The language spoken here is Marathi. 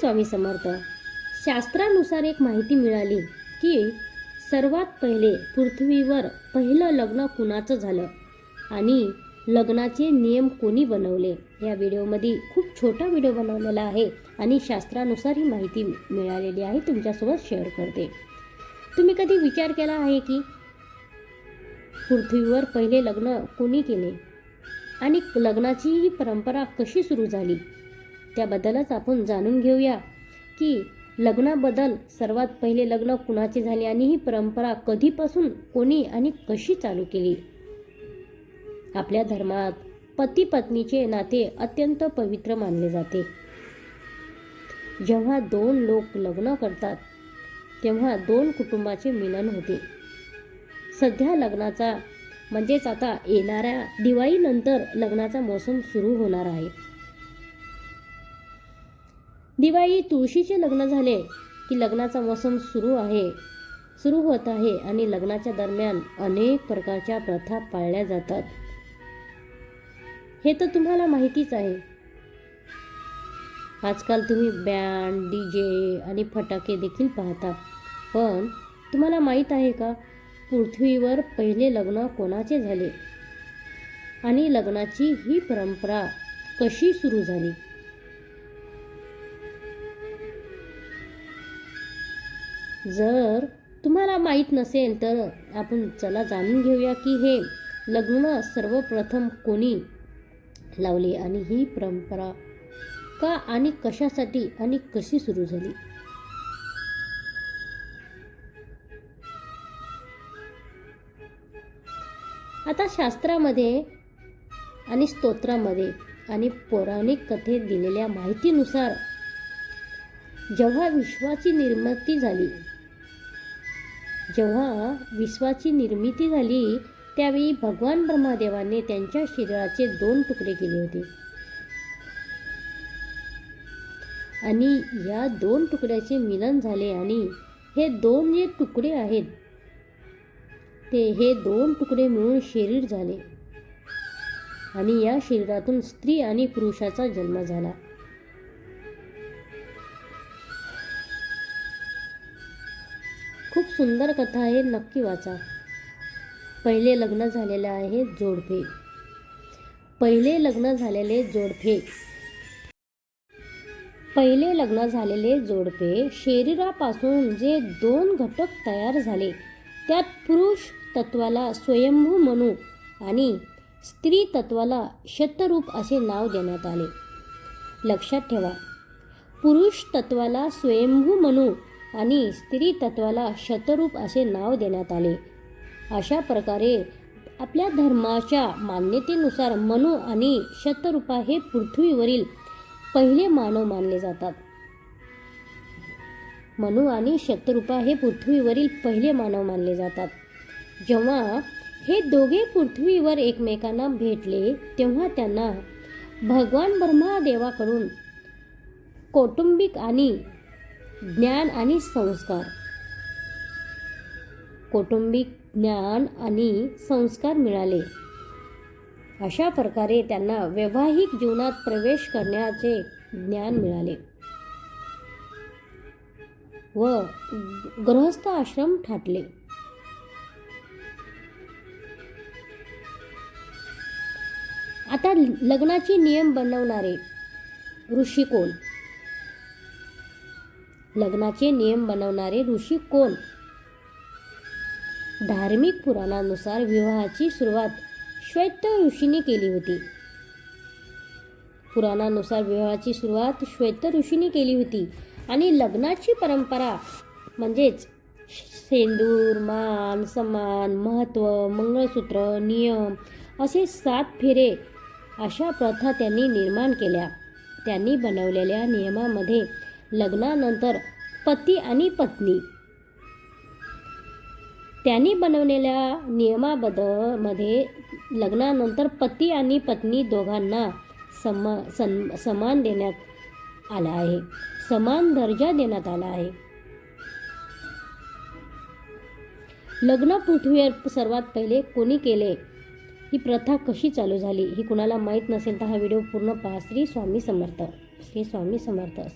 स्वामी समर्थ शास्त्रानुसार एक माहिती मिळाली की सर्वात पहिले पृथ्वीवर पहिलं लग्न कुणाचं झालं आणि लग्नाचे नियम कोणी बनवले? या व्हिडिओमध्ये खूप छोटा व्हिडिओ बनवलेला आहे आणि शास्त्रानुसार ही माहिती मिळालेली आहे तुमच्यासोबत शेअर करते. तुम्ही कधी विचार केला आहे की पृथ्वीवर पहिले लग्न कोणी केले? आणि लग्नाची ही परंपरा कशी सुरू झाली? त्याबद्दलच आपण जाणून घेऊया की लग्नाबद्दल सर्वात पहिले लग्न कुणाचे झाले आणि ही परंपरा कधीपासून कोणी आणि कशी चालू केली? आपल्या धर्मात पती पत्नीचे नाते अत्यंत पवित्र मानले जाते. जेव्हा दोन लोक लग्न करतात तेव्हा दोन कुटुंबाचे मिलन होते. सध्या लग्नाचा म्हणजेच आता येणाऱ्या दिवाळीनंतर लग्नाचा मोसम सुरू होणार आहे. दिवाळी तुळशीचे लग्न झाले की लग्नाचा मोसम सुरू आहे. सुरू होत आहे आणि लग्नाच्या दरम्यान अनेक प्रकारच्या प्रथा पाळल्या जातात. हे तर तुम्हाला माहितीच आहे. आजकाल तुम्ही बँड डी जे आणि फटाके देखील पाहता. पण तुम्हाला माहीत आहे का पृथ्वीवर पहिले लग्न कोणाचे झाले? आणि लग्नाची ही परंपरा कशी सुरू झाली? जर तुम्हाला माहीत नसेल तर आपण चला जाणून घेऊया की हे लग्न सर्वप्रथम कोणी लावले आणि ही परंपरा का आणि कशासाठी आणि कशी सुरू झाली? आता शास्त्रामध्ये आणि स्तोत्रामध्ये आणि पौराणिक कथेत दिलेल्या माहितीनुसार जेव्हा विश्वाची निर्मिती झाली जेव्हा विश्वाची निर्मिती झाली त्यावेळी भगवान ब्रह्मदेवाने त्यांच्या शरीराचे दोन तुकडे केले होते. आणि या दोन तुकड्याचे मिलन झाले आणि हे दोन जे तुकडे आहेत ते हे दोन तुकडे मिळून शरीर झाले. आणि या शरीरातून स्त्री आणि पुरुषाचा जन्म झाला. खूप सुंदर कथा आहे नक्की वाचा. पहिले लग्न झालेले आहे जोडपे. पहिले लग्न झालेले जोडपे. पहिले लग्न झालेले जोडपे शरीरापासून जे दोन घटक तयार झाले त्यात पुरुष तत्वाला स्वयंभू म्हणू आणि स्त्री तत्वाला शतरूप असे नाव देण्यात आले. लक्षात ठेवा पुरुष तत्वाला स्वयंभू म्हणू आणि स्त्री तत्वाला शतरूप असे नाव देण्यात आले. अशा प्रकारे आपल्या धर्माच्या मान्यतेनुसार मनु आणि शतरूपा हे पृथ्वीवरील पहिले मानव मानले जातात. मनु आणि शतरूपा हे पृथ्वीवरील पहिले मानव मानले जातात. जेव्हा हे दोघे पृथ्वीवर एकमेकांना भेटले तेव्हा त्यांना भगवान ब्रह्मादेवाकडून कौटुंबिक आणि ज्ञान आणि संस्कार. कौटुंबिक ज्ञान आणि संस्कार मिळाले. अशा प्रकारे त्यांना वैवाहिक जीवनात प्रवेश करण्याचे ज्ञान मिळाले. व गृहस्थ आश्रम ठाटले आता लग्नाचे नियम बनवणारे ऋषी कोण? लग्नाचे नियम बनवणारे ऋषी कोण? धार्मिक पुराणानुसार विवाहाची सुरुवात श्वेत ऋषीने केली होती. पुराणानुसार विवाहाची सुरुवात श्वेत ऋषीने केली होती आणि लग्नाची परंपरा म्हणजेच सेंदूर मान सन्मान महत्त्व मंगळसूत्र नियम असे सात फेरे अशा प्रथा त्यांनी निर्माण केल्या. त्यांनी बनवलेल्या नियमामध्ये लग्नानंतर पती आणि पत्नी. त्यांनी बनवलेल्या नियमाबद्दलमध्ये लग्नानंतर पती आणि पत्नी दोघांना समा सन समान देण्यात आला आहे. समान दर्जा देण्यात आला आहे. लग्न पृथ्वीवर सर्वात पहिले कोणी केले? ही प्रथा कशी चालू झाली? ही कुणाला माहीत नसेल तर हा व्हिडिओ पूर्ण पहा. श्री स्वामी समर्थ. श्री स्वामी समर्थ.